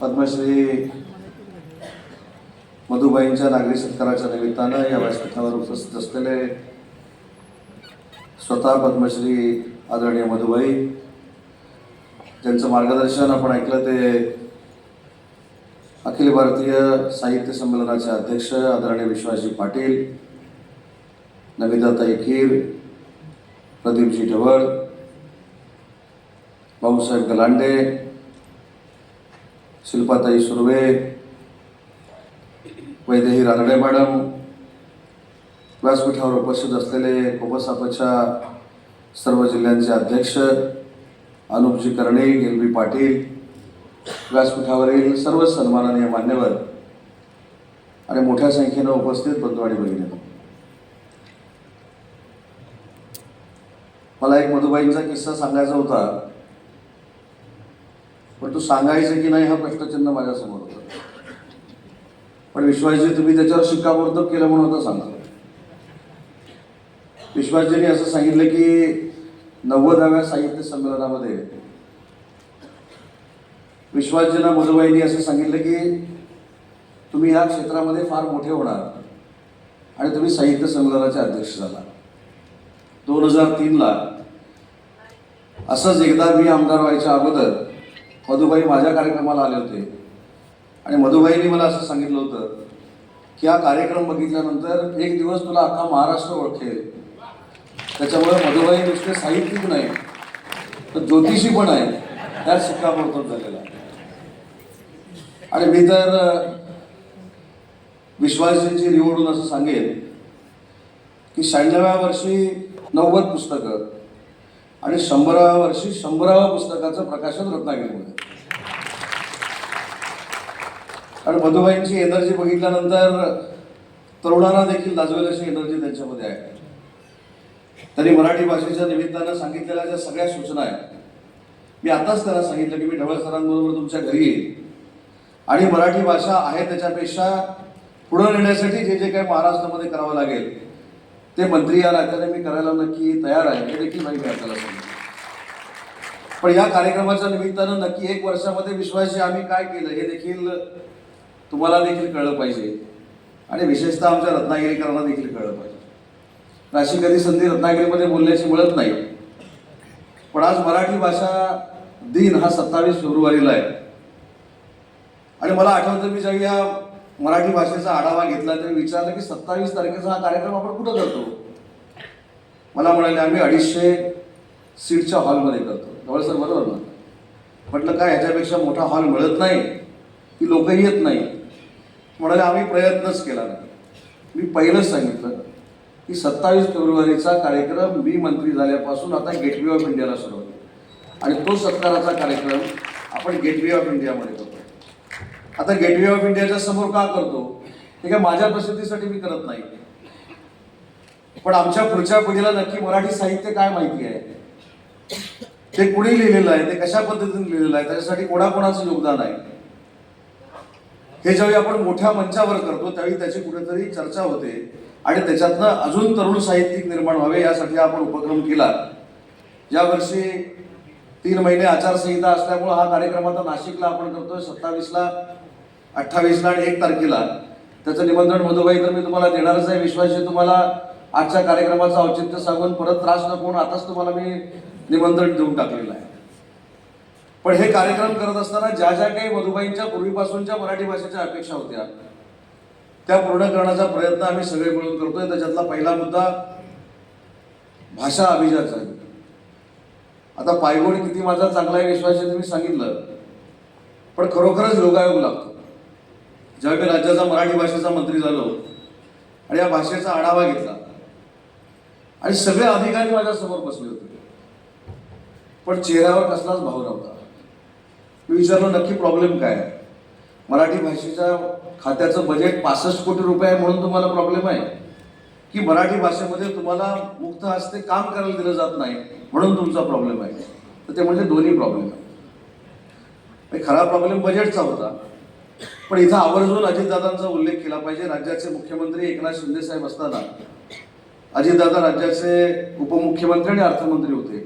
पद्मश्री मधुबाईंच्या नागरी सत्काराच्या निमित्तानं या व्यासपीठावर उपस्थित असलेले स्वतः पद्मश्री आदरणीय मधुबाई ज्यांचं मार्गदर्शन आपण ऐकलं ते अखिल भारतीय साहित्य संमेलनाचे अध्यक्ष आदरणीय विश्वासजी पाटील नमिताताई खीर प्रदीपजी ढवळ भाऊसाहेब गलांडे शिल्पाताई सुर्वे वैदेही रानडे मॅडम व्यासपीठावर उपस्थित असलेले कोपसापच्या सर्व जिल्ह्यांचे अध्यक्ष अनुपजी कर्णे एल पाटील व्यासपीठावरील सर्व सन्माननीय मान्यवर आणि मोठ्या संख्येनं उपस्थित बंधू आणि भगिनी. मला एक मधुबाईंचा किस्सा सांगायचा होता. पण तो सांगायचं की नाही हा प्रश्नचिन्ह माझ्यासमोर होता. पण विश्वासजी तुम्ही त्याच्यावर शिक्कामोर्तब केलं म्हणून आता सांगतो विश्वासजींनी असं सांगितलं की नव्वदाव्या साहित्य संमेलनामध्ये विश्वासजींना मधुबाईंनी असं सांगितलं की तुम्ही या क्षेत्रामध्ये फार मोठे होणार आणि तुम्ही साहित्य संमेलनाचे अध्यक्ष झाला. दोन हजार तीनला असंच एकदा मी आमदार व्हायच्या अगोदर मधुबाई माझ्या कार्यक्रमाला आले होते. आणि मधुबाईंनी मला असं सांगितलं होतं की हा कार्यक्रम बघितल्यानंतर एक दिवस तुला अख्खा महाराष्ट्र ओळखेल. त्याच्यामुळे मधुबाई नुसते साहित्यिक नाही तर ज्योतिषी पण आहे. त्यात शिक्कामोर्तब झालेला आणि मी तर अं, विश्वासजींची निवडून असं सांगेन की शहाण्णव्या वर्षी नव्वद पुस्तकं आणि शंभराव्या वर्षी शंभराव्या पुस्तकाचं प्रकाशन रत्नागिरीमध्ये. आणि मधुबाईंची एनर्जी बघितल्यानंतर तरुणांना देखील लाजवेल अशी एनर्जी त्यांच्यामध्ये आहे. त्यांनी मराठी भाषेच्या निमित्तानं सांगितलेल्या ज्या सगळ्या सूचना आहेत मी आताच त्यांना सांगितलं की मी ढवळ सरांबरोबर तुमच्या घरी येईल आणि मराठी भाषा आहे त्याच्यापेक्षा पुढं नेण्यासाठी जे जे काही महाराष्ट्रामध्ये करावं लागेल ते मंत्री या अकादमी मी करायला नक्की तयार आहे. हे देखील माहिती मी आपल्याला सांगितलं पण या कार्यक्रमाच्या निमित्तानं नक्की एक वर्षामध्ये विश्वासी आम्ही काय केलं हे देखील तुम्हाला देखील कळलं पाहिजे. आणि विशेषतः आमच्या रत्नागिरीकरांना देखील कळलं पाहिजे. अशी कधी संधी रत्नागिरीमध्ये बोलण्याची मिळत नाही. पण आज मराठी भाषा दिन हा सत्तावीस फेब्रुवारीला आहे. आणि मला आठवतं मी ज्यावेळी या मराठी भाषेचा आढावा घेतला तरी विचारलं की सत्तावीस तारखेचा हा कार्यक्रम आपण कुठं करतो? मला म्हणाले आम्ही अडीचशे सीटच्या हॉलमध्ये करतो. जवळ सर बरोबर ना. म्हटलं काय ह्याच्यापेक्षा मोठा हॉल मिळत नाही की लोकही येत नाही. म्हणाले आम्ही प्रयत्नच केला नाही. मी पहिलंच सांगितलं की सत्तावीस फेब्रुवारीचा कार्यक्रम मी मंत्री झाल्यापासून आता गेटवे ऑफ इंडियाला सुरू होतो आणि तो सत्काराचा कार्यक्रम आपण गेटवे ऑफ इंडियामध्ये करतो. आता गेटवे ऑफ इंडियाच्या समोर का करतो? हे काय माझ्या प्रसिद्धीसाठी मी करत नाही. पण आमच्या पुढच्या पिढीला नक्की मराठी साहित्य काय माहिती आहे? ते कुणी लिहिलेलं आहे? ते कशा पद्धतीने लिहिलेलं आहे? त्याच्यासाठी कोणाकोणाचं योगदान आहे? हे ज्यावेळी आपण मोठ्या मंचावर करतो त्यावेळी त्याची कुठेतरी चर्चा होते. आणि त्याच्यातनं अजून तरुण साहित्यिक निर्माण व्हावे यासाठी आपण उपक्रम केला. यावर्षी तीन महिने आचारसंहिता असल्यामुळे हा कार्यक्रम आता नाशिकला आपण करतोय सत्तावीसला. अठ्ठावीसला आणि एक तारखेला. त्याचं निमंत्रण मधुबाई तर मी तुम्हाला देणारच आहे. विश्वास तुम्हाला आजच्या कार्यक्रमाचं औचित्य सांगून परत त्रास नको म्हणून आताच तुम्हाला मी निमंत्रण देऊन टाकलेलं आहे. पण हे कार्यक्रम करत असताना ज्या ज्या काही मधुबाईंच्या पूर्वीपासूनच्या मराठी भाषेच्या अपेक्षा होत्या त्या पूर्ण करण्याचा प्रयत्न आम्ही सगळे मिळून करतोय. त्याच्यातला पहिला मुद्दा भाषा अभिजात आहे आता पायगोड किती माझा चांगला आहे विश्वास आहे तुम्ही सांगितलं. पण खरोखरच योगायोग लागतो. ज्यावेळी मी राज्याचा मराठी भाषेचा मंत्री झालो आणि या भाषेचा आढावा घेतला आणि सगळे अधिकारी माझ्यासमोर बसले होते. पण चेहऱ्यावर कसलाच भाव नव्हता. मी विचारलो नक्की प्रॉब्लेम काय आहे? मराठी भाषेच्या खात्याचं बजेट पासष्ट कोटी रुपये आहे म्हणून तुम्हाला प्रॉब्लेम आहे? की मराठी भाषेमध्ये तुम्हाला मुक्त हस्ते काम करायला दिलं जात नाही म्हणून तुमचा प्रॉब्लेम आहे? तर ते म्हणजे दोन्ही प्रॉब्लेम आहे खरा प्रॉब्लेम बजेटचा होता. पण इथं आवर्जून अजितदादांचा उल्लेख केला पाहिजे. राज्याचे मुख्यमंत्री एकनाथ शिंदे साहेब असताना अजितदादा राज्याचे उपमुख्यमंत्री आणि अर्थमंत्री होते.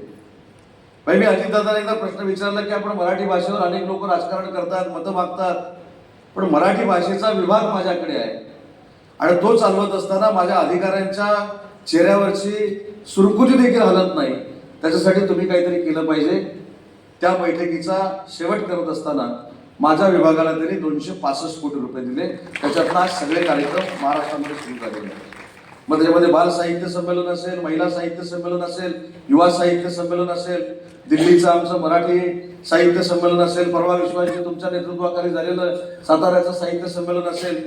भाई मी अजितदादांना एकदा प्रश्न विचारला की आपण मराठी भाषेवर अनेक लोक राजकारण करतात मतं मागतात पण मराठी भाषेचा विभाग माझ्याकडे आहे. आणि तो चालवत असताना माझ्या अधिकाऱ्यांच्या चेहऱ्यावरची सुरकुती देखील हलत नाही. त्याच्यासाठी तुम्ही काहीतरी केलं पाहिजे. त्या बैठकीचा शेवट करत असताना माझ्या विभागाला त्यांनी दोनशे पासष्ट कोटी रुपये दिले. त्याच्यातनं सगळे कार्यक्रम महाराष्ट्रामध्ये सुरू झालेले आहेत. मग त्याच्यामध्ये बाल साहित्य संमेलन असेल महिला साहित्य संमेलन असेल युवा साहित्य संमेलन असेल दिल्लीचं आमचं मराठी साहित्य संमेलन असेल परवा विश्वाचे तुमच्या नेतृत्वाखाली झालेलं साताऱ्याचं साहित्य संमेलन असेल.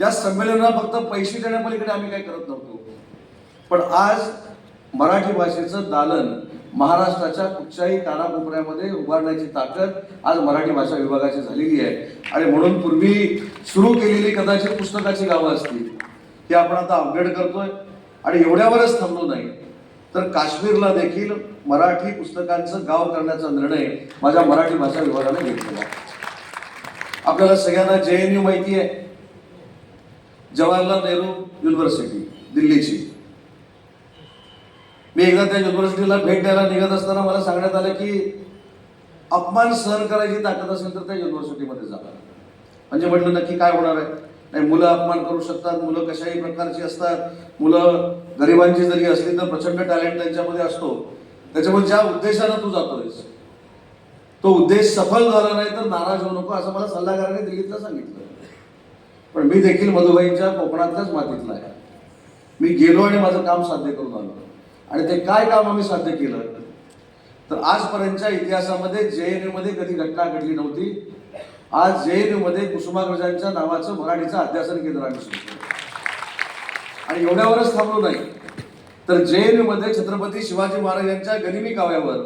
या संमेलनाला फक्त पैसे देण्यापलीकडे आम्ही काय करत नव्हतो. पण आज मराठी भाषेचं दालन महाराष्ट्राच्या कुठच्याही कानाकोपऱ्यामध्ये उभारण्याची ताकद आज मराठी भाषा विभागाची झालेली आहे. आणि म्हणून पूर्वी सुरू केलेली कदाचित पुस्तकाची गावं असतील ती आपण आता अपग्रेड करतोय. आणि एवढ्यावरच थांबलो नाही तर काश्मीरला देखील मराठी पुस्तकांचं गाव करण्याचा निर्णय माझ्या मराठी भाषा विभागाने घेतलेला आहे. आपल्याला सगळ्यांना जे एन यू माहिती आहे जवाहरलाल नेहरू युनिव्हर्सिटी दिल्लीची. मी एकदा त्या युनिव्हर्सिटीला भेट द्यायला निघत असताना मला सांगण्यात आलं की अपमान सहन करायची ताकद असेल तर त्या युनिव्हर्सिटीमध्ये जाणार म्हणजे म्हटलं नक्की काय होणार आहे? नाही मुलं अपमान करू शकतात मुलं कशाही प्रकारची असतात. मुलं गरिबांची जरी असली तर प्रचंड टॅलेंट त्यांच्यामध्ये असतो. त्याच्यामुळे ज्या उद्देशानं तू जातोयस तो उद्देश सफल झाला नाही तर नाराज होऊ नको असं मला सल्लागाराने दिल्लीतलं सांगितलं. पण मी देखील मधुबाईंच्या कोकणातल्याच मातीतला आहे. मी गेलो आणि माझं काम साध्य करून आलो आणि ते काय काम आम्ही साध्य केलं? तर आजपर्यंतच्या इतिहासामध्ये जे एनमध्ये कधी घटना घडली नव्हती आज जे एनमध्ये कुसुमाग्रजांच्या नावाचं मराठीचं अध्यासन केंद्र आम्ही सुरू केलं. आणि एवढ्यावरच थांबलो नाही. तर जे एनमध्ये छत्रपती शिवाजी महाराजांच्या गरिबी काव्यावर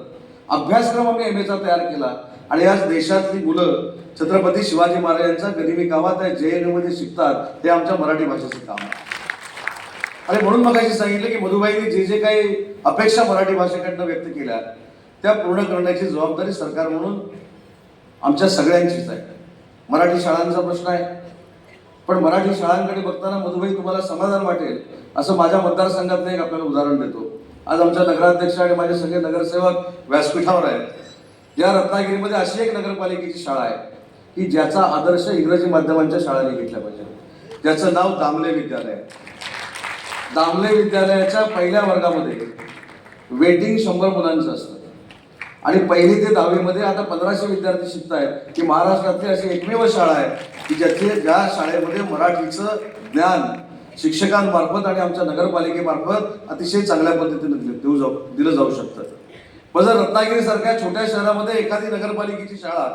अभ्यासक्रम आम्ही एम एचा तयार केला. आणि आज देशातली मुलं छत्रपती शिवाजी महाराजांचा गरिबी कावा त्या जे एनमध्ये शिकतात ते आमच्या मराठी भाषेचं काम आहे. आणि म्हणून मग सांगितलं की मधुबाईने जे जे काही अपेक्षा मराठी भाषेकडनं व्यक्त केल्या त्या पूर्ण करण्याची जबाबदारी सरकार म्हणून आमच्या सगळ्यांचीच आहे. मराठी शाळांचा प्रश्न आहे. पण मराठी शाळांकडे बघताना मधुबाई तुम्हाला समाधान वाटेल असं माझ्या मतदारसंघातलं एक आपल्याला उदाहरण देतो. आज आमच्या नगराध्यक्ष आणि माझे सगळे नगरसेवक व्यासपीठावर आहेत. या रत्नागिरीमध्ये अशी एक नगरपालिकेची शाळा आहे की ज्याचा आदर्श इंग्रजी माध्यमांच्या शाळांनी घेतला पाहिजे. ज्याचं नाव दामले विद्यालय आहे. दामले विद्यालयाच्या पहिल्या वर्गामध्ये वेटिंग शंभर मुलांचं असतं. आणि पहिली ते दहावीमध्ये आता पंधराशे विद्यार्थी शिकत आहेत. की महाराष्ट्रातली अशी एकमेव शाळा आहे की ज्याचे ज्या शाळेमध्ये मराठीचं ज्ञान शिक्षकांमार्फत आणि आमच्या नगरपालिकेमार्फत अतिशय चांगल्या पद्धतीने दिलं देऊ जाऊ दिलं जाऊ शकतं. पण जर रत्नागिरीसारख्या छोट्या शहरामध्ये एखादी नगरपालिकेची शाळा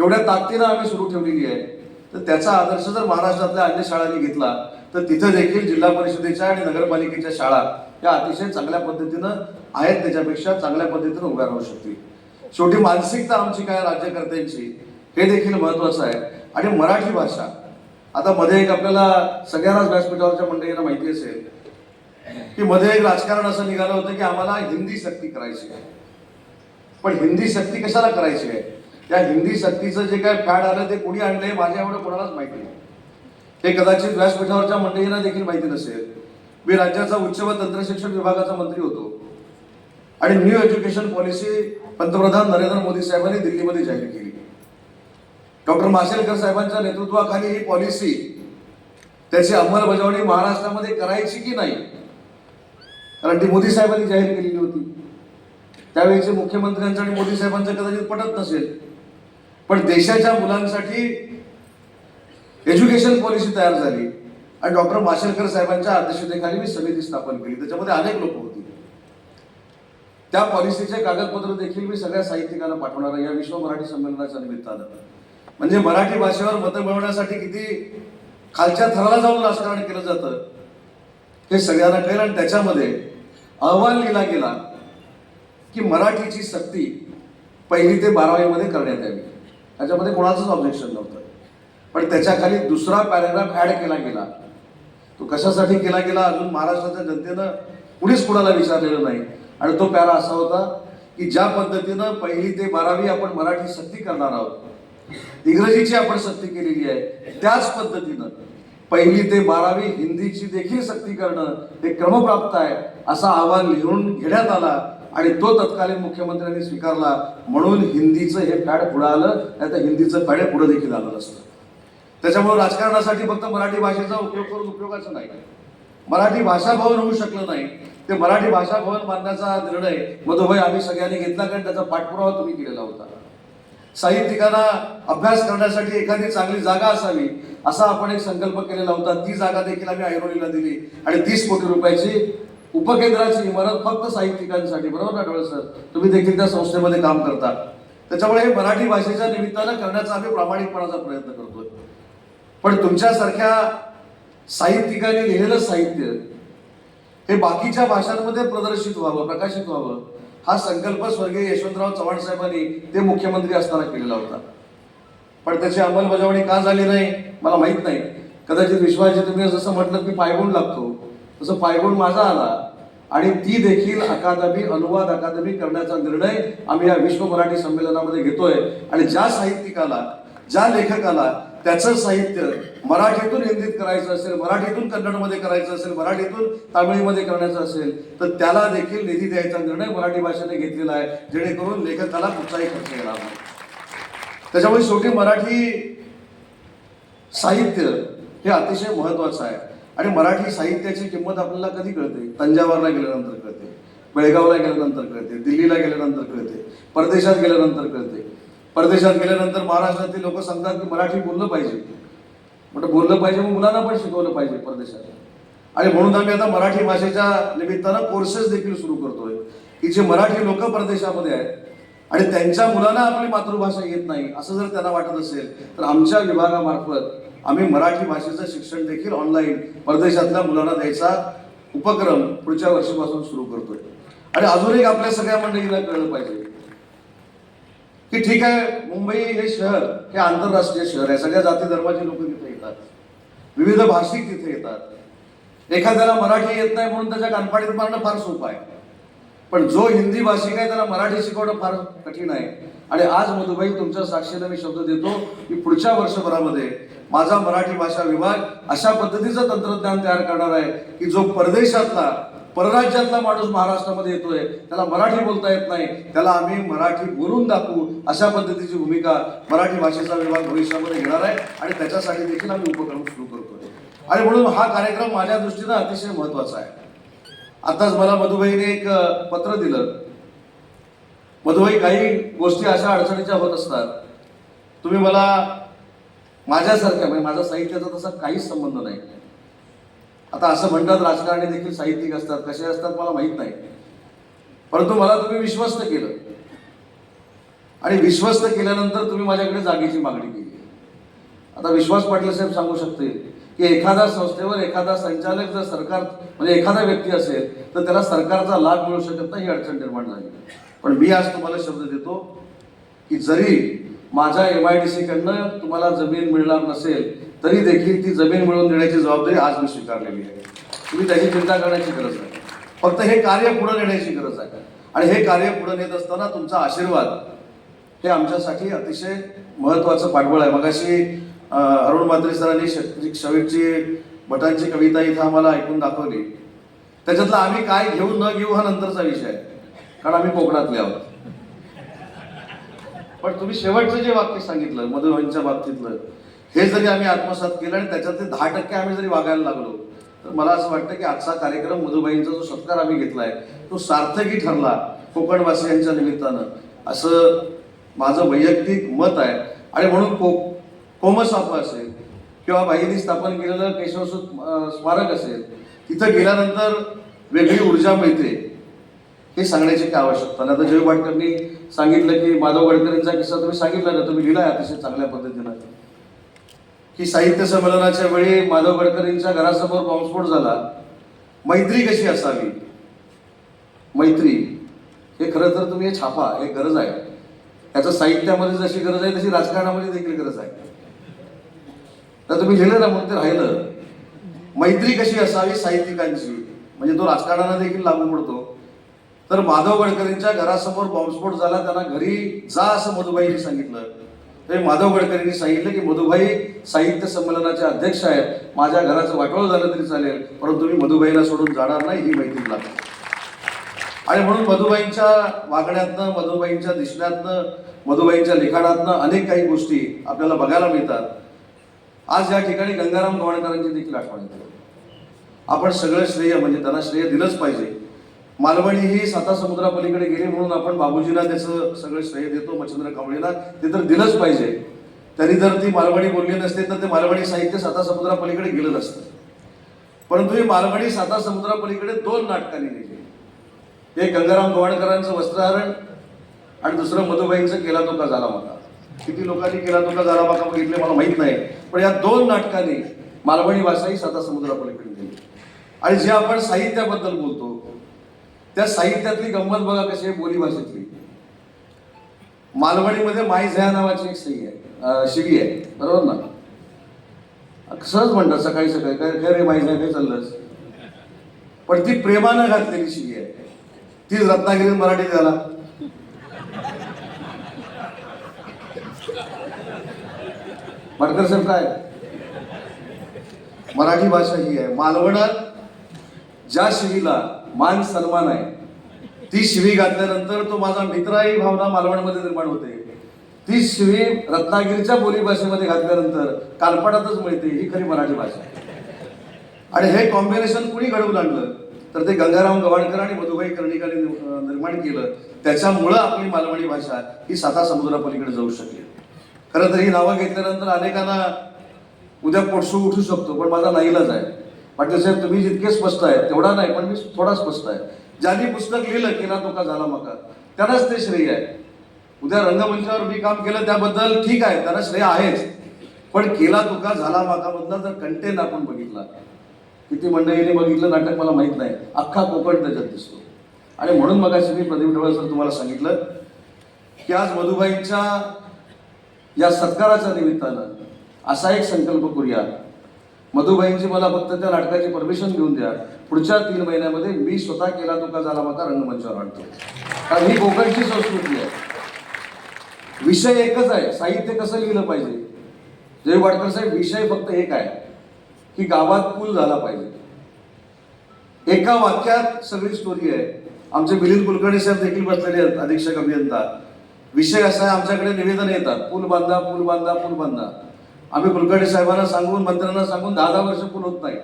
एवढ्या ताकदीनं आम्ही सुरू ठेवलेली आहे तर त्याचा आदर्श जर महाराष्ट्रातल्या अन्य शाळांनी घेतला तर तिथं देखील जिल्हा परिषदेच्या आणि नगरपालिकेच्या शाळा या अतिशय चांगल्या पद्धतीनं आहेत त्याच्यापेक्षा चांगल्या पद्धतीनं उभ्या राहू शकतील. शेवटी मानसिकता आमची काय राज्यकर्त्यांची हे देखील महत्वाचं आहे. आणि मराठी भाषा आता मध्ये एक आपल्याला सगळ्यांनाच व्यासपीठावरच्या मंडळींना माहिती असेल की मध्ये एक राजकारण असं निघालं होतं की आम्हाला हिंदी सक्ती करायची आहे. पण हिंदी सक्ती कशाला करायची आहे? त्या हिंदी सक्तीचं जे काय फॅड आलं ते कुणी आणलंय माझ्या एवढं कोणालाच माहिती नाही. हे कदाचित व्यासपीठावरच्या मंडळींना देखील माहिती नसेल. मी राज्याचा उच्च व तंत्रशिक्षण विभागाचा मंत्री होतो. आणि न्यू एज्युकेशन पॉलिसी पंतप्रधान नरेंद्र मोदी साहेबांनी दिल्लीमध्ये जाहीर केली. डॉक्टर माशेलकर साहेबांच्या नेतृत्वाखाली ही पॉलिसी त्याची अंमलबजावणी महाराष्ट्रामध्ये करायची की नाही? कारण ती मोदी साहेबांनी जाहीर केलेली होती. त्यावेळीचे मुख्यमंत्र्यांचं आणि मोदी साहेबांचं कदाचित पटत नसेल. पण देशाच्या मुलांसाठी एज्युकेशन पॉलिसी तयार झाली. आणि डॉक्टर माशेलकर साहेबांच्या अध्यक्षतेखाली मी समिती स्थापन केली. त्याच्यामध्ये अनेक लोक होती. त्या पॉलिसीचे कागदपत्र देखील मी सगळ्या साहित्यिकांना पाठवणार आहे. या विश्व मराठी संमेलनाच्या निमित्तानं. म्हणजे मराठी भाषेवर मतं मिळवण्यासाठी किती खालच्या थराला जाऊन राजकारण केलं जातं हे सगळ्यांना कळेल. आणि त्याच्यामध्ये अहवाल लिहिला गेला की मराठीची सक्ती पहिली ते बारावीमध्ये करण्यात यावी. त्याच्यामध्ये कोणाचंच ऑब्जेक्शन नव्हतं. पण त्याच्याखाली दुसरा पॅरेग्राफ ॲड केला गेला. तो कशासाठी केला गेला? अजून महाराष्ट्राच्या जनतेनं कुणीच कुणाला विचारलेलं नाही. आणि तो पॅरा असा होता की ज्या पद्धतीनं पहिली ते बारावी आपण मराठी सक्ती करणार आहोत इंग्रजीची आपण सक्ती केलेली आहे त्याच पद्धतीनं पहिली ते बारावी हिंदीची देखील सक्ती करणं हे क्रमप्राप्त आहे असा अहवाल लिहून घेण्यात आला. आणि तो तत्कालीन मुख्यमंत्र्यांनी स्वीकारला. म्हणून हिंदीचं हे फॅड पुढं आलं नाही तर हिंदीचं फॅड पुढं देखील आलं नसतं. त्याच्यामुळे राजकारणासाठी फक्त मराठी भाषेचा उपयोग करून उपयोगाचा नाही. मराठी भाषा भवन होऊ शकलं नाही. ते मराठी भाषा भवन बांधण्याचा निर्णय मधोभाई आम्ही सगळ्यांनी घेतला कारण त्याचा पाठपुरावा तुम्ही केलेला होता. साहित्यिकांना अभ्यास करण्यासाठी एखादी चांगली जागा असावी असा आपण एक संकल्प केलेला होता. ती जागा देखील आम्ही ऐरोलीला दिली. आणि तीस कोटी रुपयाची उपकेंद्राची इमारत फक्त साहित्यिकांसाठी बरोबर ना डोळे सर? तुम्ही देखील त्या संस्थेमध्ये काम करता. त्याच्यामुळे हे मराठी भाषेच्या निमित्तानं करण्याचा आम्ही प्रामाणिकपणाचा प्रयत्न करतोय. पण तुमच्यासारख्या साहित्यिकांनी लिहिलेलं साहित्य हे बाकीच्या भाषांमध्ये प्रदर्शित व्हावं प्रकाशित व्हावं हा संकल्प स्वर्गीय यशवंतराव चव्हाण साहेबांनी ते मुख्यमंत्री असताना केलेला होता. पण त्याची अंमलबजावणी का झाली नाही मला माहीत नाही. कदाचित विश्वासजी तुम्ही जसं म्हटलं की पायगुण लागतो. तसं पायगुण माझा आला. आणि ती देखील अकादमी अनुवाद अकादमी करण्याचा निर्णय आम्ही या विश्व मराठी संमेलनामध्ये घेतोय. आणि ज्या साहित्यिकाला ज्या लेखकाला त्याचं साहित्य मराठीतून हिंदीत करायचं असेल मराठीतून कन्नडमध्ये करायचं असेल मराठीतून तामिळीमध्ये करायचं असेल तर त्याला देखील निधी द्यायचा निर्णय मराठी भाषेने घेतलेला आहे जेणेकरून लेखकाला कुठचाही खर्च येणार नाही. त्याच्यामुळे शेवटी मराठी साहित्य हे अतिशय महत्वाचं आहे. आणि मराठी साहित्याची किंमत आपल्याला कधी कळते? तंजावरला गेल्यानंतर कळते बेळगावला गेल्यानंतर कळते दिल्लीला गेल्यानंतर कळते परदेशात गेल्यानंतर कळते. परदेशात गेल्यानंतर महाराष्ट्रातील लोक सांगतात की मराठी बोललं पाहिजे. म्हटलं बोललं पाहिजे मग मुलांना पण शिकवलं पाहिजे परदेशात. आणि म्हणून आम्ही आता मराठी भाषेच्या निमित्तानं कोर्सेस देखील सुरू करतोय. की जे मराठी लोक परदेशामध्ये आहेत आणि त्यांच्या मुलांना आपली मातृभाषा येत नाही असं जर त्यांना वाटत असेल तर आमच्या विभागामार्फत आम्ही मराठी भाषेचं शिक्षण देखील ऑनलाईन परदेशातल्या मुलांना द्यायचा उपक्रम पुढच्या वर्षीपासून सुरू करतोय. आणि अजून एक आपल्या सगळ्या मंडळीला कळलं पाहिजे. की ठीक आहे मुंबई हे शहर हे आंतरराष्ट्रीय शहर आहे. सगळ्या जाती धर्माचे लोक तिथे येतात. विविध भाषिक तिथे येतात. एखाद्याला मराठी येत नाही म्हणून त्याच्या कानपाडीत मारणं फार सोपं आहे. पण जो हिंदी भाषिक आहे त्याला मराठी शिकवणं फार कठीण आहे. आणि आज मधुबाई तुमच्या साक्षीने मी शब्द देतो की पुढच्या वर्षभरामध्ये माझा मराठी भाषा विभाग अशा पद्धतीचं तंत्रज्ञान तयार करणार आहे की जो परदेशातला परराज्यातला माणूस महाराष्ट्रामध्ये येतोय त्याला मराठी बोलता येत नाही त्याला आम्ही मराठी बोलून दाखवू अशा पद्धतीची भूमिका मराठी भाषेचा विभाग भविष्यामध्ये घेणार आहे आणि त्याच्यासाठी देखील आम्ही उपक्रम सुरू करतोय. आणि म्हणून हा कार्यक्रम माझ्या दृष्टीनं अतिशय महत्त्वाचा आहे. आताच मला मधुबाईने एक पत्र दिलं. मधुबाई काही गोष्टी अशा अडचणीच्या होत असतात. तुम्ही मला माझ्यासारख्या म्हणजे माझा साहित्याचा तसा काहीच संबंध नाही. आता असं म्हणतात राजकारणी देखील साहित्यिक असतात कसे असतात मला माहीत नाही. परंतु मला तुम्ही विश्वस्त केलं. आणि विश्वस्त केल्यानंतर तुम्ही माझ्याकडे जागेची मागणी केली. आता विश्वास पाटील साहेब सांगू शकते की एखाद्या संस्थेवर एखादा संचालक जर सरकार म्हणजे एखादा व्यक्ती असेल तर त्याला सरकारचा लाभ मिळू शकत नाही ही अडचण निर्माण झाली. पण मी आज तुम्हाला शब्द देतो की जरी माझ्या एम आय डी सी कडनं तुम्हाला जमीन मिळणार नसेल तरी देखील ती जमीन मिळवून देण्याची जबाबदारी आज मी स्वीकारलेली आहे. तुम्ही त्याची चिंता करण्याची गरज नाही. फक्त हे कार्य पुढे नेण्याची गरज आहे. आणि हे कार्य पुढे नेत असताना तुमचा आशीर्वाद हे आमच्यासाठी अतिशय महत्वाचं पाठबळ आहे. मगाशी अरुण म्हात्रे सरांनी शवीरची भटांची कविता इथं आम्हाला ऐकून दाखवली. त्याच्यातलं आम्ही काय घेऊ न घेऊ हा नंतरचा विषय आहे. कारण आम्ही कोकणातले आहोत. पण तुम्ही शेवटचं जे वाक्य सांगितलं मधुभाईंच्या बाबतीतलं हे जरी आम्ही आत्मसात केलं आणि त्याच्यातले दहा टक्के आम्ही जरी वागायला लागलो तर मला असं वाटतं की आजचा कार्यक्रम मधुबाईंचा जो सत्कार आम्ही घेतलाय तो सार्थकी ठरला कोकणवासियांच्या निमित्तानं. असं माझं वैयक्तिक मत आहे. आणि म्हणून को कोमसाप असेल किंवा बाईंनी स्थापन केलेलं केशवसूत स्मारक असेल तिथं गेल्यानंतर वेगळी ऊर्जा मिळते हे सांगण्याची काय आवश्यकता नाही. आता जय भाटकरनी सांगितलं की माधव गडकरींचा किस्सा तुम्ही सांगितला ना तुम्ही लिहिला अतिशय चांगल्या पद्धतीनं. की साहित्य संमेलनाच्या वेळी माधव गडकरींच्या घरासमोर बॉम्बस्फोट झाला. मैत्री कशी असावी? मैत्री हे खरं तर तुम्ही हे छापा हे गरज आहे. त्याचं साहित्यामध्ये जशी गरज आहे तशी राजकारणामध्ये देखील गरज आहे. तर तुम्ही लिहिलं ना म्हणून ते राहिलं. मैत्री कशी असावी साहित्यिकांची? म्हणजे तो राजकारणाला देखील लागू पडतो. तर माधव गडकरींच्या घरासमोर बॉम्बस्फोट झाला त्यांना घरी जा असं मधुबाईंनी सांगितलं. तरी माधव गडकरींनी सांगितलं की मधुबाई साहित्य संमेलनाचे अध्यक्ष आहेत. माझ्या घराचं वाटोळ झालं तरी चालेल परंतु मी मधुबाईला सोडून जाणार नाही ही माहिती लागते आणि म्हणून मधुबाईंच्या वागण्यातनं मधुबाईंच्या दिसण्यातनं मधुबाईंच्या लिखाणातनं अनेक काही गोष्टी आपल्याला बघायला मिळतात. आज या ठिकाणी गंगाराम गवाणकरांची देखील आठवण येते. आपण सगळं श्रेय म्हणजे त्यांना श्रेय दिलंच पाहिजे. मालवणी ही साता समुद्रापलीकडे गेली म्हणून आपण बाबूजींना त्याचं सगळं श्रेय देतो मच्छिंद्र कांबळेला. ते तर दिलंच पाहिजे. तरी जर ती मालवणी बोलली नसते तर ते मालवणी साहित्य साता समुद्रापलीकडे गेलं नसतं परंतु ही मालवणी साता समुद्रापलीकडे दोन नाटकांनी गेली. एक गंगाराम गवाणकरांचं वस्त्रहरण आणि दुसरं मधुबाईंचं केला तो का झाला माका किती लोकांनी केला तो का झाला माका बघितले मला माहीत नाही पण या दोन नाटकांनी मालवणी भाषा ही साता समुद्रापलीकडे गेली. आणि जे आपण साहित्याबद्दल बोलतो त्या साहित्यातली गंमत बघा कशी आहे बोली भाषेतली. मालवणीमध्ये माई झया नावाची एक सही आहे शिगी आहे बरोबर ना? सहज म्हणतात सकाळी सकाळी काय काय रे माई झया काय चाललंस पण ती प्रेमानं घातलेली शिगी आहे. ती रत्नागिरी मराठी झाला. मडकर साहेब काय? मराठी भाषा ही आहे. मालवणात ज्या शिगीला मान सन्मान आहे. ती शिवी घातल्यानंतर तो माझा मित्र ही भावना मालवणमध्ये निर्माण होते. ती शिवी रत्नागिरीच्या बोली भाषेमध्ये घातल्यानंतर कालपणातच मिळते ही खरी मराठी भाषा आहे. आणि हे कॉम्बिनेशन कुणी घडवून आणलं? तर ते गंगाराम गवाणकर आणि मधुबाई कर्णिकाने निर्माण केलं. त्याच्यामुळं आपली मालवणी भाषा ही साता समुद्रापलीकडे जाऊ शकली. खरं तर ही नावं घेतल्यानंतर अनेकांना उद्या पोटसू उठू शकतो पण माझा नाईलाज आहे. पाटील साहेब तुम्ही जितके स्पष्ट आहे तेवढा नाही पण मी थोडा स्पष्ट आहे. ज्यांनी पुस्तक लिहिलं केला तो का झाला मका. त्यांनाच ते श्रेय आहे. उद्या रंगमंचावर मी काम केलं त्याबद्दल ठीक आहे त्यांना श्रेय आहेच. पण केला तुका झाला माका मधला जर कंटेंट आपण बघितला किती मंडळीने बघितलं नाटक मला माहीत नाही अख्खा कोकण त्याच्यात दिसतो. आणि म्हणून मग मी प्रदीप ढवळ सर तुम्हाला सांगितलं की आज मधुबाईंच्या या सत्काराच्या निमित्तानं असा एक संकल्प करूया मधुबाईंची मला फक्त त्या नाटकाची परमिशन घेऊन द्या. पुढच्या तीन महिन्यामध्ये मी स्वतः केला तो का झाला माका रंगमंचावर आणतो कारण ही कोकणची संस्कृती आहे. विषय एकच आहे. साहित्य कसं लिहिलं पाहिजे? जय वाडकर साहेब विषय फक्त एक आहे. की गावात पूल झाला पाहिजे. एका वाक्यात सगळी स्टोरी आहे. आमचे मिलिंद कुलकर्णी साहेब देखील बसलेले आहेत अधीक्षक अभियंता. विषय असा आहे आमच्याकडे निवेदन येतात. पूल बांधा पूल बांधा पूल बांधा. आम्ही कुलकर्णी साहेबांना सांगून मंत्र्यांना सांगून दहा दहा वर्ष पूल होत नाही.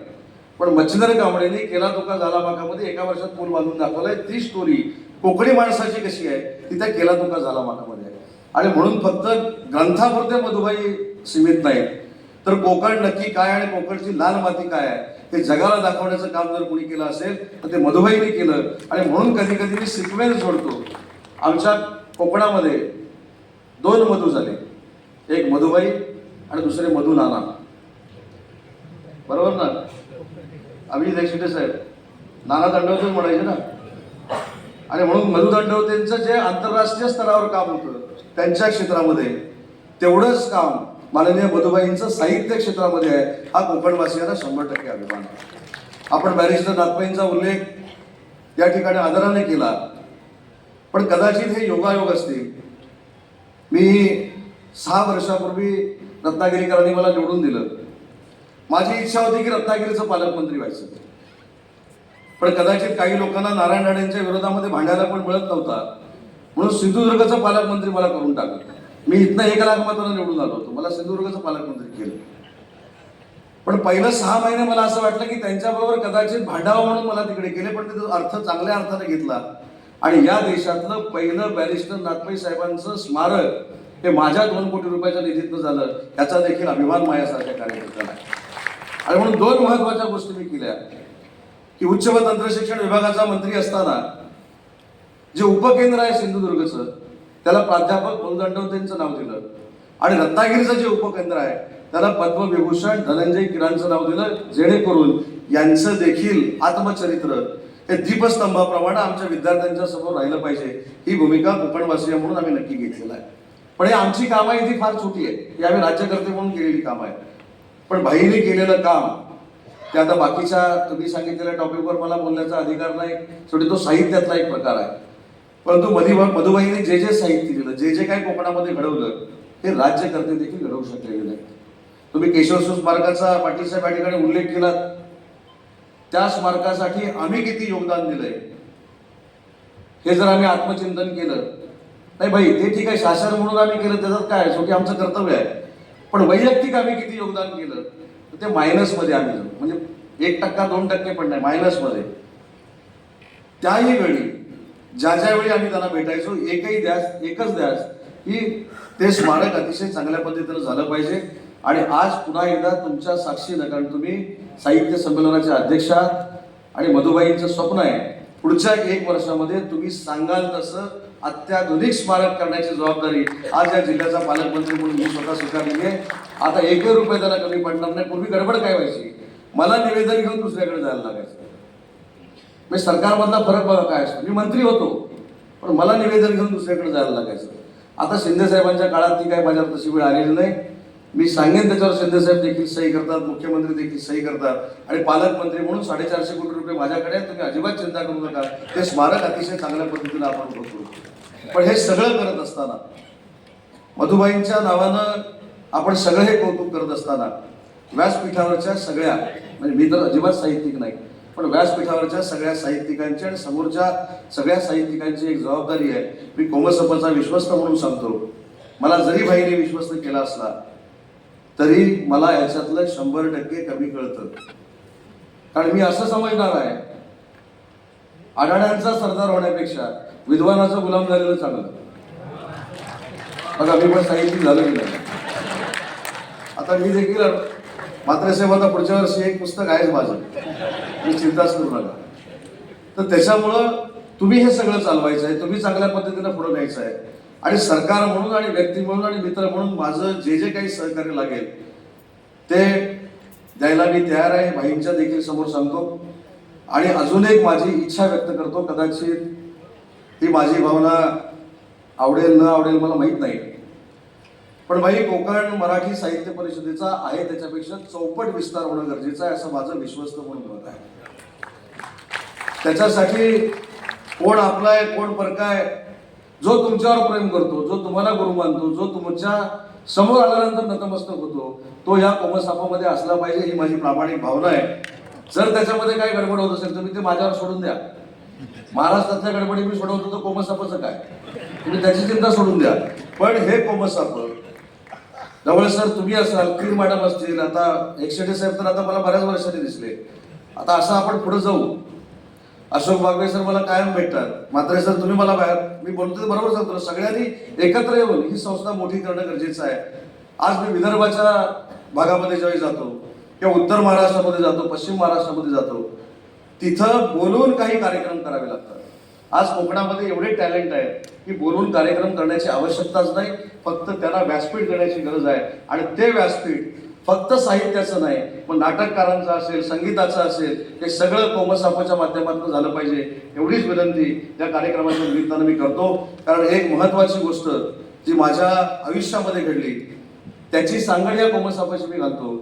पण मच्छिंद्र कांबळेने केला तोका झाला भागामध्ये एका वर्षात पूल बांधून दाखवलाय. ती स्टोरी कोकणी माणसाची कशी आहे ती त्या केला तोका झाला भागामध्ये आहे. आणि म्हणून फक्त ग्रंथापुरते मधुबाई सीमित नाही तर कोकण नक्की काय आणि कोकणची लाल माती काय आहे हे जगाला दाखवण्याचं काम जर कोणी केलं असेल तर ते मधुबाईने केलं. आणि म्हणून कधी कधी मी सिक्वेन्स जोडतो. आमच्या कोकणामध्ये दोन मधू झाले. एक मधुबाई आणि दुसरे मधू नाना. बरोबर ना? अभिजित देशमुख साहेब. नाना दंडवतेच म्हणायचे ना? आणि म्हणून मधु दंडवतेंचं जे आंतरराष्ट्रीय स्तरावर काम होतं त्यांच्या क्षेत्रामध्ये तेवढंच काम माननीय मधुबाईंचं साहित्य क्षेत्रामध्ये आहे हा कोकणवासियांना शंभर टक्के अभिमान आहे. आपण बॅरिस्टर नाथबाईंचा उल्लेख या ठिकाणी आदराने केला. पण कदाचित हे योगायोग असतील. मी सहा वर्षापूर्वी रत्नागिरीकरांनी मला निवडून दिलं. माझी इच्छा होती की रत्नागिरीचं पालकमंत्री व्हायचं. पण कदाचित काही लोकांना नारायण राणेंच्या विरोधामध्ये भांडायला पण मिळत नव्हता. म्हणून सिंधुदुर्गचं पालकमंत्री मला करून टाकलं. मी इथनं एक लाख मतांना निवडून आलो होतो. मला सिंधुदुर्गचं पालकमंत्री केलं. पण पहिलं सहा महिने मला असं वाटलं की त्यांच्याबरोबर कदाचित भांडावं म्हणून मला तिकडे केले पण त्याचा अर्थ चांगल्या अर्थाने घेतला. आणि या देशातलं पहिलं बॅरिस्टर नागपाई साहेबांचं स्मारक हे माझ्या दोन कोटी रुपयाच्या निधीतनं झालं याचा देखील अभिमान माझ्यासारख्या कार्यकर्त्याला आहे. आणि म्हणून दोन महत्त्वाच्या गोष्टी मी केल्या. की उच्च व तंत्रशिक्षण विभागाचा मंत्री असताना जे उपकेंद्र आहे सिंधुदुर्गचं त्याला प्राध्यापक मधुदंडवतेंचं नाव दिलं. आणि रत्नागिरीचं जे उपकेंद्र आहे त्याला पद्मविभूषण धनंजय किरांचं नाव दिलं जेणेकरून यांचं देखील आत्मचरित्र हे दीपस्तंभाप्रमाणे आमच्या विद्यार्थ्यांच्या समोर राहिलं पाहिजे. ही भूमिका कोकणवासीय म्हणून आम्ही नक्की घेतलेलं आहे. पण हे आमची कामं आहे ती फार छोटी आहे आम्ही राज्यकर्ते म्हणून केलेली कामं आहे पण भाईने केलेलं काम ते आता बाकीच्या तुम्ही सांगितलेल्या टॉपिकवर मला बोलण्याचा अधिकार नाही. शेवटी तो साहित्यातला एक प्रकार आहे. परंतु मधी मधुबाईने जे जे साहित्य दिलं जे जे काही कोकणामध्ये घडवलं हे राज्यकर्ते देखील घडवू शकलेले नाही तुम्ही केशव स्मारकाचा पाटील साहेब या ठिकाणी उल्लेख केला त्या स्मारकासाठी आम्ही किती योगदान दिलंय? हे जर आम्ही आत्मचिंतन केलं नाही भाई ते ठीक आहे शासन म्हणून आम्ही केलं त्याच्यात काय शेवटी आमचं कर्तव्य आहे. पण वैयक्तिक आम्ही किती योगदान केलं तर ते मायनसमध्ये आम्ही जाऊ. म्हणजे एक टक्का दोन टक्के पण नाही मायनसमध्ये त्याही वेळी ज्या ज्या वेळी आम्ही त्यांना भेटायचो एकही द्यास एकच द्यास की ते स्मारक अतिशय चांगल्या पद्धतीनं झालं पाहिजे. आणि आज पुन्हा एकदा तुमच्या साक्षीनं कारण तुम्ही साहित्य संमेलनाच्या अध्यक्षात आणि मधुबाईंचं स्वप्न आहे पुढच्या एक वर्षामध्ये तुम्ही सांगाल तसं अत्याधुनिक स्मारक करण्याची जबाबदारी आज या जिल्ह्याचा पालकमंत्री म्हणून मी स्वतः स्वीकारली आहे. आता एकही रुपये त्याला कमी पडणार नाही. पूर्वी गडबड काय व्हायची? मला निवेदन घेऊन दुसऱ्याकडे जायला लागायचं. म्हणजे सरकारमधला फरक बघा काय असतो. मी मंत्री होतो पण मला निवेदन घेऊन दुसऱ्याकडे जायला लागायचं. आता शिंदे साहेबांच्या काळात ती काय माझ्यावर तशी वेळ आलेली नाही. मी सांगेन त्याच्यावर शिंदेसाहेब देखील सही करतात मुख्यमंत्री देखील सही करतात. आणि पालकमंत्री म्हणून साडेचारशे कोटी रुपये माझ्याकडे आहेत. तुम्ही अजिबात चिंता करू नका. ते स्मारक अतिशय चांगल्या पद्धतीने आपण करतो पण हे सगळं करत असताना मधुबाईंच्या नावानं आपण सगळं हे कौतुक करत असताना व्यासपीठावरच्या सगळ्या म्हणजे मी तर अजिबात साहित्यिक नाही पण व्यासपीठावरच्या सगळ्या साहित्यिकांची आणि समोरच्या सगळ्या साहित्यिकांची एक जबाबदारी आहे. मी कोमसपचा विश्वस्त म्हणून सांगतो. मला जरी भाईने विश्वस्त केला असला तरी मला याच्यातलं शंभर टक्के कमी कळतं. कारण मी असं समजणार आहे. आढाड्यांचा सरदार होण्यापेक्षा विद्वानाचा गुलाम झालेलं चांगलं. बघा मी पण साहित्य झालं की नाही. आता मी देखील मात्र साहेब आता पुढच्या वर्षी एक पुस्तक आहेच माझं. मी चिंताच करू नका. तर त्याच्यामुळं तुम्ही हे सगळं चालवायचं आहे. तुम्ही चांगल्या पद्धतीनं पुढे न्यायचं आहे. आणि सरकार म्हणून आणि व्यक्ती म्हणून आणि मित्र म्हणून माझं जे जे काही सहकार्य लागेल ते द्यायला मी तयार आहे भाईंच्या देखील समोर सांगतो. आणि अजून एक माझी इच्छा व्यक्त करतो कदाचित ही माझी भावना आवडेल न आवडेल मला माहीत नाही. पण भाई कोकण मराठी साहित्य परिषदेचा आहे त्याच्यापेक्षा चौपट विस्तार होणं गरजेचं आहे असं माझं विश्वस्त म्हणून मत आहे. त्याच्यासाठी कोण आपला आहे कोण परकाय जो तुमच्यावर प्रेम करतो जो तुम्हाला गुरु मानतो जो तुमच्यासमोर आल्यानंतर नतमस्तक होतो तो या कोमसापामध्ये असला पाहिजे ही माझी प्रामाणिक भावना आहे. जर त्याच्यामध्ये काही गडबड होत असेल तर मी ते माझ्यावर सोडून द्या. महाराष्ट्रातल्या गडबडी मी सोडवतो तर कोमसापाचं काय? तुम्ही त्याची चिंता सोडून द्या. पण हे कोमसाप जवळ सर तुम्ही असाल पीर मॅडम असतील आता एकशेटे साहेब तर आता मला बऱ्याच वर्षांनी दिसले. आता असं आपण पुढे जाऊ. अशोक बागवे सर मला कायम भेटतात. मात्र सर तुम्ही मला बाहेर मी बोलतो बरोबर सांगतो सगळ्यांनी एकत्र येऊन ही संस्था मोठी करणं गरजेचं आहे. आज मी विदर्भाच्या भागामध्ये ज्यावेळी जातो किंवा उत्तर महाराष्ट्रामध्ये जातो पश्चिम महाराष्ट्रामध्ये जातो तिथं बोलून काही कार्यक्रम करावे लागतात. आज कोकणामध्ये एवढे टॅलेंट आहे की बोलून कार्यक्रम करण्याची आवश्यकताच नाही फक्त त्यांना व्यासपीठ देण्याची गरज आहे. आणि ते व्यासपीठ फक्त साहित्याचं नाही पण नाटककारांचं असेल संगीताचं असेल हे सगळं कोमसापाच्या माध्यमातून झालं पाहिजे. एवढीच विनंती त्या कार्यक्रमाच्या निमित्तानं मी करतो. कारण एक महत्वाची गोष्ट जी माझ्या आयुष्यामध्ये घडली त्याची सांगड या कोमसापाची मी घालतो.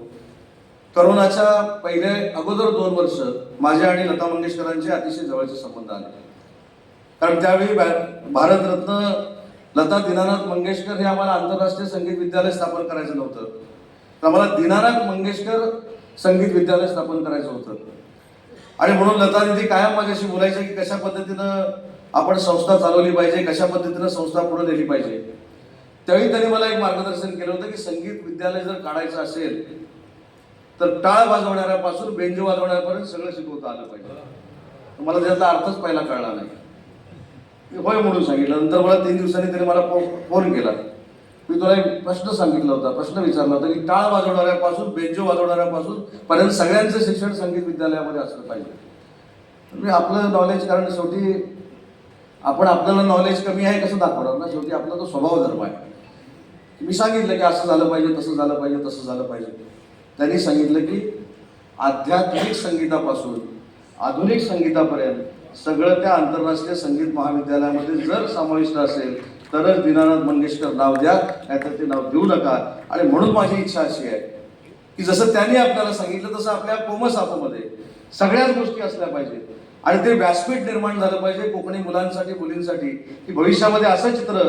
करोनाच्या पहिले अगोदर दोन वर्ष माझ्या आणि लता मंगेशकरांचे अतिशय जवळचे संबंध आले. कारण त्यावेळी भारतरत्न लता दीनानाथ मंगेशकर हे आम्हाला आंतरराष्ट्रीय संगीत विद्यालय स्थापन करायचं नव्हतं. तर आम्हाला दीनानाथ मंगेशकर संगीत विद्यालय स्थापन करायचं होतं. आणि म्हणून लता दिदी कायम माझ्याशी बोलायचे की कशा पद्धतीनं आपण संस्था चालवली पाहिजे कशा पद्धतीनं संस्था पुढे नेली पाहिजे. त्यावेळी त्यांनी मला एक मार्गदर्शन केलं होतं की संगीत विद्यालय जर काढायचं असेल तर टाळ वाजवणाऱ्यापासून बेंजो वाजवण्यापर्यंत सगळं शिकवता आलं पाहिजे. मला त्याचा अर्थच पहिला कळला नाही. होय म्हणून सांगितलं. नंतर मला तीन दिवसांनी त्याने मला फोन केला. मी तुला एक प्रश्न सांगितला होता प्रश्न विचारला होता की टाळ वाजवणाऱ्यापासून बेंजो वाजवणाऱ्यापासून पर्यंत सगळ्यांचं शिक्षण संगीत विद्यालयामध्ये असलं पाहिजे. तुम्ही मी आपलं नॉलेज कारण शेवटी आपण आपल्याला नॉलेज कमी आहे कसं दाखवणार ना? शेवटी आपला तो स्वभाव धर्म आहे. मी सांगितलं की असं झालं पाहिजे तसं झालं पाहिजे तसं झालं पाहिजे. त्यांनी सांगितलं की आध्यात्मिक संगीतापासून आधुनिक संगीतापर्यंत सगळं त्या आंतरराष्ट्रीय संगीत महाविद्यालयामध्ये जर समाविष्ट असेल तरच दीनानाथ मंगेशकर नाव द्या नाहीतर ते नाव देऊ नका. आणि म्हणून माझी इच्छा अशी आहे की जसं त्यांनी आपल्याला सांगितलं तसं आपल्या कोमसापामध्ये सगळ्याच गोष्टी असल्या पाहिजेत. आणि ते व्यासपीठ निर्माण झालं पाहिजे कोकणी मुलांसाठी मुलींसाठी की भविष्यामध्ये असं चित्र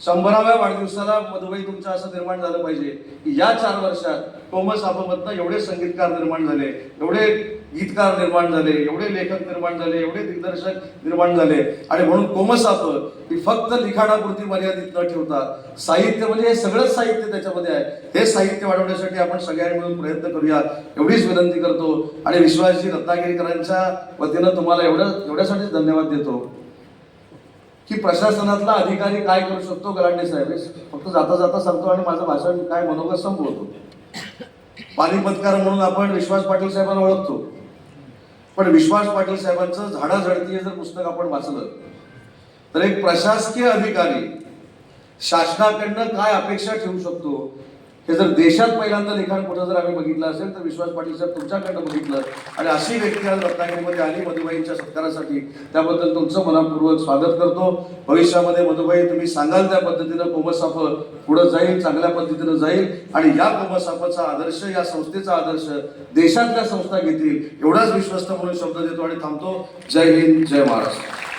शंभराव्या वाढदिवसाला मधुबाई तुमचं असं निर्माण झालं पाहिजे की या चार वर्षात कोमस आपामधनं एवढे संगीतकार निर्माण झाले एवढे गीतकार निर्माण झाले एवढे लेखक निर्माण झाले एवढे दिग्दर्शक निर्माण झाले. आणि म्हणून कोमसाप ही फक्त लिखाणापुरती मर्यादित न ठेवता साहित्य म्हणजे हे सगळंच साहित्य त्याच्यामध्ये आहे. हे साहित्य वाढवण्यासाठी आपण सगळ्यांनी मिळून प्रयत्न करूया एवढीच विनंती करतो आणि विश्वासजी रत्नागिरीकरांच्या वतीनं तुम्हाला एवढं एवढ्यासाठीच धन्यवाद देतो. की प्रशासनातला अधिकारी काय करू शकतो गलांडे साहेब? फक्त जाता जाता सांगतो आणि माझं भाषण काय मनोगत संपवतो. पाणीपतकार म्हणून आपण विश्वास पाटील साहेबांना ओळखतो. पण विश्वास पाटील साहेबांचं झाडाझडती हे जर पुस्तक आपण वाचलं तर एक प्रशासकीय अधिकारी शासनाकडनं काय अपेक्षा ठेवू शकतो? हे जर देशात पहिल्यांदा लिखाण कुठं जर आम्ही बघितलं असेल तर विश्वास पाटील साहेब तुमच्याकडनं बघितलं. आणि अशी व्यक्ती आज रत्नागिरीमध्ये आली मधुबाईंच्या सत्कारासाठी. त्याबद्दल तुमचं मनापूर्वक स्वागत करतो. भविष्यामध्ये मधुबाई तुम्ही सांगाल त्या पद्धतीनं कोमसाफ पुढं जाईल चांगल्या पद्धतीनं जाईल. आणि या कोमसाफाचा आदर्श या संस्थेचा आदर्श देशातल्या संस्था घेतील एवढाच विश्वस्त म्हणून शब्द देतो आणि थांबतो. जय हिंद जय महाराष्ट्र.